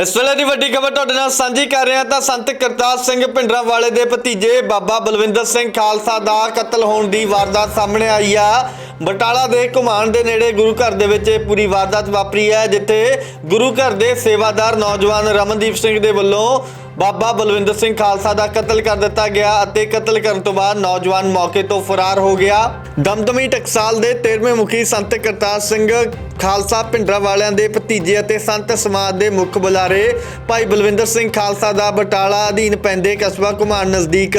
ਇਸ ਵੇਲੇ ਦੀ ਵੱਡੀ ਖਬਰ ਤੁਹਾਡੇ ਨਾਲ ਸਾਂਝੀ ਕਰ ਰਿਹਾ ਤਾਂ ਸੰਤ ਕਰਤਾਰ ਸਿੰਘ ਭਿੰਡਰਾਂ ਵਾਲੇ ਦੇ ਭਤੀਜੇ ਬਾਬਾ ਬਲਵਿੰਦਰ ਸਿੰਘ ਖਾਲਸਾ ਦਾ ਕਤਲ ਹੋਣ ਦੀ ਵਾਰਦਾਤ ਸਾਹਮਣੇ ਆਈ ਆ। ਬਟਾਲਾ ਦੇ ਘੁਮਾਣ ਦੇ ਨੇੜੇ ਗੁਰੂ ਘਰ ਦੇ ਵਿੱਚ ਇਹ ਪੂਰੀ ਵਾਰਦਾਤ ਵਾਪਰੀ ਹੈ, ਜਿੱਥੇ ਗੁਰੂ ਘਰ ਦੇ ਸੇਵਾਦਾਰ ਨੌਜਵਾਨ ਰਮਨਦੀਪ ਸਿੰਘ ਦੇ ਵੱਲੋਂ ਬਾਬਾ ਬਲਵਿੰਦਰ ਸਿੰਘ ਖਾਲਸਾ ਦਾ ਕਤਲ ਕਰ ਦਿੱਤਾ ਗਿਆ ਅਤੇ ਕਤਲ ਕਰਨ ਤੋਂ ਬਾਅਦ ਨੌਜਵਾਨ ਮੌਕੇ ਤੋਂ ਫਰਾਰ ਹੋ ਗਿਆ। ਦਮਦਮੀ ਟਕਸਾਲ ਦੇ 13ਵੇਂ ਮੁਖੀ ਸੰਤ ਕਰਤਾਰ ਸਿੰਘ ਖਾਲਸਾ ਭਿੰਡਰਾ ਵਾਲਿਆਂ ਦੇ ਭਤੀਜੇ ਅਤੇ ਸੰਤ ਸਮਾਜ ਦੇ ਮੁੱਖ ਬੁਲਾਰੇ ਭਾਈ ਬਲਵਿੰਦਰ ਸਿੰਘ ਖਾਲਸਾ ਦਾ ਬਟਾਲਾ ਅਧੀਨ ਪੈਂਦੇ ਕਸਬਾ ਘੁਮਾਣ ਨਜ਼ਦੀਕ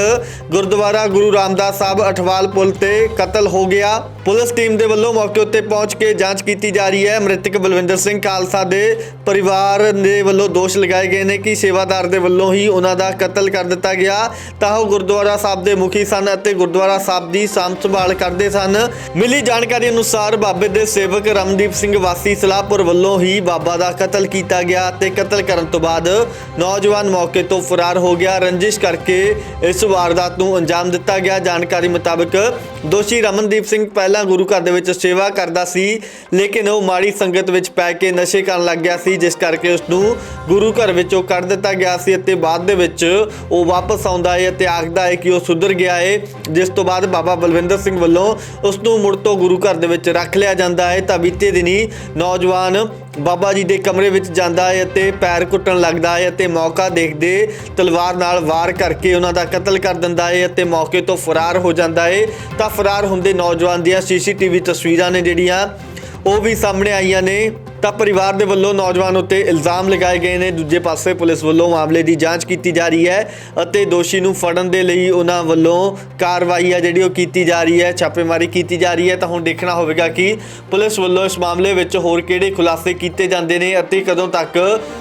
ਗੁਰਦੁਆਰਾ ਗੁਰੂ ਰਾਮਦਾਸ ਸਾਹਿਬ ਅਠਵਾਲ ਪੁਲ ਤੇ ਕਤਲ ਹੋ ਗਿਆ। ਪੁਲਿਸ ਟੀਮ ਦੇ ਵੱਲੋਂ ਮੌਕੇ ਉੱਤੇ ਪਹੁੰਚ ਕੇ ਜਾਂਚ ਕੀਤੀ ਜਾ ਰਹੀ ਹੈ। ਮ੍ਰਿਤਕ ਬਲਵਿੰਦਰ ਸਿੰਘ ਖਾਲਸਾ ਦੇ ਪਰਿਵਾਰ ਦੇ ਵੱਲੋਂ ਦੋਸ਼ ਲਗਾਏ ਗਏ ਨੇ ਕਿ ਸੇਵਾਦਾਰ ਦੇ ਵੱਲੋਂ ਹੀ ਉਹਨਾਂ ਦਾ ਕਤਲ ਕਰ ਦਿੱਤਾ ਗਿਆ। ਤਾਂ ਉਹ ਗੁਰਦੁਆਰਾ ਸਾਹਿਬ ਦੇ ਮੁਖੀ ਸਨ ਅਤੇ ਗੁਰਦੁਆਰਾ ਸਾਹਿਬ ਦੀ ਸਾਂਭ ਸੰਭਾਲ ਕਰਦੇ ਸਨ। ਮਿਲੀ ਜਾਣਕਾਰੀ ਅਨੁਸਾਰ ਬਾਬੇ ਦੇ ਸੇਵਕ ਰਮਦੀਪ ਸਿੰਘ ਸਿੰਘ ਵਾਸੀ ਸਲਾਹਪੁਰ ਵੱਲੋਂ ਹੀ ਬਾਬਾ ਦਾ ਕਤਲ ਕੀਤਾ ਗਿਆ ਤੇ ਕਤਲ ਕਰਨ ਤੋਂ ਬਾਅਦ ਨੌਜਵਾਨ ਮੌਕੇ ਤੋਂ ਫਰਾਰ ਹੋ ਗਿਆ। ਰੰਜਿਸ਼ ਕਰਕੇ ਇਸ ਵਾਰਦਾਤ ਨੂੰ ਅੰਜਾਮ ਦਿੱਤਾ ਗਿਆ। ਜਾਣਕਾਰੀ ਮੁਤਾਬਕ ਦੋਸ਼ੀ ਰਮਨਦੀਪ ਸਿੰਘ ਪਹਿਲਾਂ ਗੁਰੂ ਘਰ ਦੇ ਵਿੱਚ ਸੇਵਾ ਕਰਦਾ ਸੀ, ਲੇਕਿਨ ਉਹ ਮਾੜੀ ਸੰਗਤ ਵਿੱਚ ਪੈ ਕੇ ਨਸ਼ੇ ਕਰਨ ਲੱਗ ਗਿਆ ਸੀ, ਜਿਸ ਕਰਕੇ ਉਸ ਨੂੰ ਗੁਰੂ ਘਰ ਵਿੱਚੋਂ ਕੱਢ ਦਿੱਤਾ ਗਿਆ ਸੀ ਅਤੇ ਬਾਅਦ ਦੇ ਵਿੱਚ ਉਹ ਵਾਪਸ ਆਉਂਦਾ ਹੈ ਅਤੇ ਆਖਦਾ ਹੈ ਕਿ ਉਹ ਸੁਧਰ ਗਿਆ ਹੈ ਜਿਸ ਤੋਂ ਬਾਅਦ ਬਾਬਾ ਬਲਵਿੰਦਰ ਸਿੰਘ ਵੱਲੋਂ ਉਸ ਨੂੰ ਮੁੜ ਤੋਂ ਗੁਰੂ ਘਰ ਦੇ ਵਿੱਚ ਰੱਖ ਲਿਆ ਜਾਂਦਾ ਹੈ ਤਾਂ ਬੀਤੇ ਦਿਨੀ ਨੌਜਵਾਨ ਬਾਬਾ ਜੀ ਦੇ ਕਮਰੇ ਵਿੱਚ ਜਾਂਦਾ ਹੈ ਅਤੇ ਪੈਰ ਕੁੱਟਣ ਲੱਗਦਾ ਹੈ ਅਤੇ ਮੌਕਾ ਦੇਖਦੇ ਤਲਵਾਰ ਨਾਲ ਵਾਰ ਕਰਕੇ ਉਹਨਾਂ ਦਾ ਕਤਲ ਕਰ ਦਿੰਦਾ ਹੈ ਅਤੇ ਮੌਕੇ ਤੋਂ ਫਰਾਰ ਹੋ ਜਾਂਦਾ ਹੈ। ਤਾਂ ਫਰਾਰ ਹੁੰਦੇ ਨੌਜਵਾਨ ਦੀਆਂ ਸੀਸੀਟੀਵੀ ਤਸਵੀਰਾਂ ਨੇ ਜਿਹੜੀਆਂ ਉਹ ਵੀ ਸਾਹਮਣੇ ਆਈਆਂ ਨੇ। ਤਾਂ ਪਰਿਵਾਰ ਦੇ ਵੱਲੋਂ ਨੌਜਵਾਨ ਉੱਤੇ ਇਲਜ਼ਾਮ ਲਗਾਏ ਗਏ ਨੇ। ਦੂਜੇ ਪਾਸੇ ਪੁਲਿਸ ਵੱਲੋਂ ਮਾਮਲੇ ਦੀ ਜਾਂਚ ਕੀਤੀ ਜਾ ਰਹੀ ਹੈ ਅਤੇ ਦੋਸ਼ੀ ਨੂੰ ਫੜਨ ਦੇ ਲਈ ਉਹਨਾਂ ਵੱਲੋਂ ਕਾਰਵਾਈ ਆ ਜਿਹੜੀ ਉਹ ਕੀਤੀ ਜਾ ਰਹੀ ਹੈ, ਛਾਪੇਮਾਰੀ ਕੀਤੀ ਜਾ ਰਹੀ ਹੈ। ਤਾਂ ਹੁਣ ਦੇਖਣਾ ਹੋਵੇਗਾ ਕਿ ਪੁਲਿਸ ਵੱਲੋਂ ਇਸ ਮਾਮਲੇ ਵਿੱਚ ਹੋਰ ਕਿਹੜੇ ਖੁਲਾਸੇ ਕੀਤੇ ਜਾਂਦੇ ਨੇ ਅਤੇ ਕਦੋਂ ਤੱਕ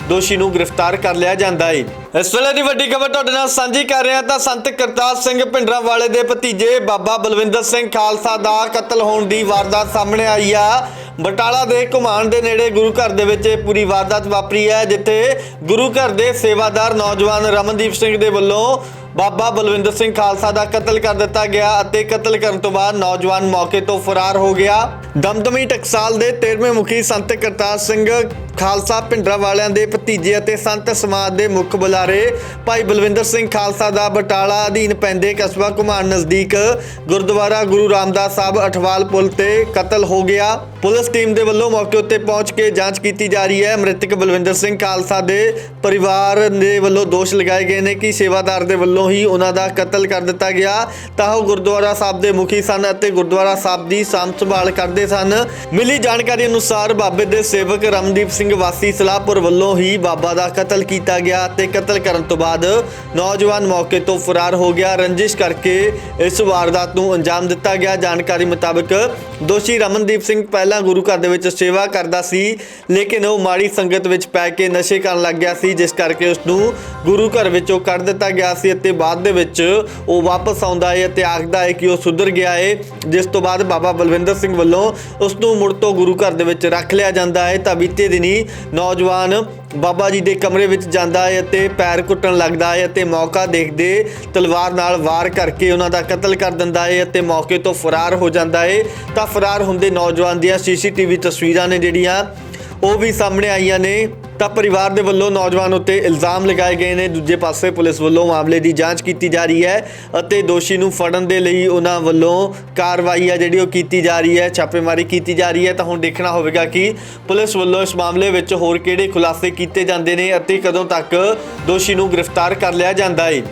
ਦੋਸ਼ੀ ਨੂੰ ਗ੍ਰਿਫਤਾਰ ਕਰ ਲਿਆ ਜਾਂਦਾ ਹੈ ਇਸ ਵੇਲੇ ਦੀ ਵੱਡੀ ਖਬਰ ਤੁਹਾਡੇ ਨਾਲ ਸਾਂਝੀ ਕਰ ਰਹੇ ਹਾਂ ਤਾਂ ਸੰਤ ਕਰਤਾਰ ਸਿੰਘ ਭਿੰਡਰਾਂ ਵਾਲੇ ਦੇ ਭਤੀਜੇ ਬਾਬਾ ਬਲਵਿੰਦਰ ਸਿੰਘ ਖਾਲਸਾ ਦਾ ਕਤਲ ਹੋਣ ਦੀ ਵਾਰਦਾਤ ਸਾਹਮਣੇ ਆਈ ਆ। ਬਟਾਲਾ ਦੇ ਘੁਮਾਣ ਦੇ ਨੇੜੇ ਗੁਰੂ ਘਰ ਦੇ ਵਿੱਚ ਇਹ ਪੂਰੀ ਵਾਰਦਾਤ ਵਾਪਰੀ ਹੈ, ਜਿੱਥੇ ਗੁਰੂ ਘਰ ਦੇ ਸੇਵਾਦਾਰ ਨੌਜਵਾਨ ਰਮਨਦੀਪ ਸਿੰਘ ਦੇ ਵੱਲੋਂ ਬਾਬਾ ਬਲਵਿੰਦਰ ਸਿੰਘ ਖਾਲਸਾ ਦਾ ਕਤਲ ਕਰ ਦਿੱਤਾ ਗਿਆ ਅਤੇ ਕਤਲ ਕਰਨ ਤੋਂ ਬਾਅਦ ਨੌਜਵਾਨ ਮੌਕੇ ਤੋਂ ਫਰਾਰ ਹੋ ਗਿਆ। ਦਮਦਮੀ ਟਕਸਾਲ ਦੇ 13ਵੇਂ ਮੁਖੀ ਸੰਤ ਕਰਤਾਰ ਸਿੰਘ ਖਾਲਸਾ ਭਿੰਡਰਾ ਵਾਲਿਆਂ ਦੇ ਭਤੀਜੇ ਅਤੇ ਸੰਤ ਸਮਾਜ ਦੇ ਮੁੱਖ ਬੁਲਾਰੇ ਭਾਈ ਬਲਵਿੰਦਰ ਸਿੰਘ ਖਾਲਸਾ ਦਾ ਬਟਾਲਾ ਅਧੀਨ ਪੈਂਦੇ ਕਸਬਾ ਘੁਮਾਣ ਨਜ਼ਦੀਕ ਗੁਰਦੁਆਰਾ ਗੁਰੂ ਰਾਮਦਾਸ ਸਾਹਿਬ ਅਠਵਾਲ ਪੁਲ ਤੇ ਕਤਲ ਹੋ ਗਿਆ। ਪੁਲਿਸ ਟੀਮ ਦੇ ਵੱਲੋਂ ਮੌਕੇ ਉੱਤੇ ਪਹੁੰਚ ਕੇ ਜਾਂਚ ਕੀਤੀ ਜਾ ਰਹੀ ਹੈ। ਮ੍ਰਿਤਕ ਬਲਵਿੰਦਰ ਸਿੰਘ ਖਾਲਸਾ ਦੇ ਪਰਿਵਾਰ ਦੇ ਵੱਲੋਂ ਦੋਸ਼ ਲਗਾਏ ਗਏ ਨੇ ਕਿ ਸੇਵਾਦਾਰ ਦੇ ਵੱਲੋਂ ਹੀ ਉਹਨਾਂ ਦਾ ਕਤਲ ਕਰ ਦਿੱਤਾ ਗਿਆ। ਤਾਂ ਉਹ ਗੁਰਦੁਆਰਾ ਸਾਹਿਬ ਦੇ ਮੁਖੀ ਸਨ ਅਤੇ ਗੁਰਦੁਆਰਾ ਸਾਹਿਬ ਦੀ ਸਾਂਭ ਸੰਭਾਲ ਕਰਦੇ ਸਨ। ਮਿਲੀ ਜਾਣਕਾਰੀ ਅਨੁਸਾਰ ਬਾਬੇ ਦੇ ਸੇਵਕ ਰਮਨਦੀਪ ਸਿੰਘ ਵਾਸੀ ਸਲਾਹਪੁਰ ਵੱਲੋਂ ਹੀ ਬਾਬਾ ਦਾ ਕਤਲ ਕੀਤਾ ਗਿਆ ਤੇ ਕਤਲ ਕਰਨ ਤੋਂ ਬਾਅਦ ਨੌਜਵਾਨ ਮੌਕੇ ਤੋਂ ਫਰਾਰ ਹੋ ਗਿਆ। ਰੰਜਿਸ਼ ਕਰਕੇ ਇਸ ਵਾਰਦਾਤ ਨੂੰ ਅੰਜਾਮ ਦਿੱਤਾ ਗਿਆ। ਜਾਣਕਾਰੀ ਮੁਤਾਬਕ ਦੋਸ਼ੀ ਰਮਨਦੀਪ ਸਿੰਘ ਪਹਿਲਾਂ ਗੁਰੂ ਘਰ ਦੇ ਵਿੱਚ ਸੇਵਾ ਕਰਦਾ ਸੀ, ਲੇਕਿਨ ਉਹ ਮਾੜੀ ਸੰਗਤ ਵਿੱਚ ਪੈ ਕੇ ਨਸ਼ੇ ਕਰਨ ਲੱਗ ਗਿਆ ਸੀ, ਜਿਸ ਕਰਕੇ ਉਸ ਨੂੰ ਗੁਰੂ ਘਰ ਵਿੱਚੋਂ ਕੱਢ ਦਿੱਤਾ ਗਿਆ ਸੀ ਅਤੇ ਬਾਅਦ ਦੇ ਵਿੱਚ ਉਹ ਵਾਪਸ ਆਉਂਦਾ ਹੈ ਅਤੇ ਆਖਦਾ ਹੈ ਕਿ ਉਹ ਸੁਧਰ ਗਿਆ ਹੈ, ਜਿਸ ਤੋਂ ਬਾਅਦ ਬਾਬਾ ਬਲਵਿੰਦਰ ਸਿੰਘ ਵੱਲੋਂ ਉਸ ਨੂੰ ਮੁੜ ਤੋਂ ਗੁਰੂ ਘਰ ਦੇ ਵਿੱਚ ਰੱਖ ਲਿਆ ਜਾਂਦਾ ਹੈ। ਤਾਂ ਬੀਤੇ ਦਿਨੀ ਨੌਜਵਾਨ ਬਾਬਾ ਜੀ ਦੇ ਕਮਰੇ ਵਿੱਚ ਜਾਂਦਾ ਹੈ ਅਤੇ ਪੈਰ ਕੁੱਟਣ ਲੱਗਦਾ ਹੈ ਅਤੇ ਮੌਕਾ ਦੇਖਦੇ ਤਲਵਾਰ ਨਾਲ ਵਾਰ ਕਰਕੇ ਉਹਨਾਂ ਦਾ ਕਤਲ ਕਰ ਦਿੰਦਾ ਹੈ ਅਤੇ ਮੌਕੇ ਤੋਂ ਫਰਾਰ ਹੋ ਜਾਂਦਾ ਹੈ। ਤਾਂ ਫਰਾਰ ਹੁੰਦੇ ਨੌਜਵਾਨ ਦੀਆਂ ਸੀਸੀਟੀਵੀ ਤਸਵੀਰਾਂ ਨੇ ਜਿਹੜੀਆਂ ਉਹ ਵੀ ਸਾਹਮਣੇ ਆਈਆਂ ਨੇ। ਤਾਂ ਪਰਿਵਾਰ ਦੇ ਵੱਲੋਂ ਨੌਜਵਾਨ ਉੱਤੇ ਇਲਜ਼ਾਮ ਲਗਾਏ ਗਏ ਨੇ। ਦੂਜੇ ਪਾਸੇ ਪੁਲਿਸ ਵੱਲੋਂ ਮਾਮਲੇ ਦੀ ਜਾਂਚ ਕੀਤੀ ਜਾ ਰਹੀ ਹੈ ਅਤੇ ਦੋਸ਼ੀ ਨੂੰ ਫੜਨ ਦੇ ਲਈ ਉਹਨਾਂ ਵੱਲੋਂ ਕਾਰਵਾਈ ਆ ਜਿਹੜੀ ਉਹ ਕੀਤੀ ਜਾ ਰਹੀ ਹੈ, ਛਾਪੇਮਾਰੀ ਕੀਤੀ ਜਾ ਰਹੀ ਹੈ। ਤਾਂ ਹੁਣ ਦੇਖਣਾ ਹੋਵੇਗਾ ਕਿ ਪੁਲਿਸ ਵੱਲੋਂ ਇਸ ਮਾਮਲੇ ਵਿੱਚ ਹੋਰ ਕਿਹੜੇ ਖੁਲਾਸੇ ਕੀਤੇ ਜਾਂਦੇ ਨੇ ਅਤੇ ਕਦੋਂ ਤੱਕ ਦੋਸ਼ੀ ਨੂੰ ਗ੍ਰਿਫਤਾਰ ਕਰ ਲਿਆ ਜਾਂਦਾ ਹੈ।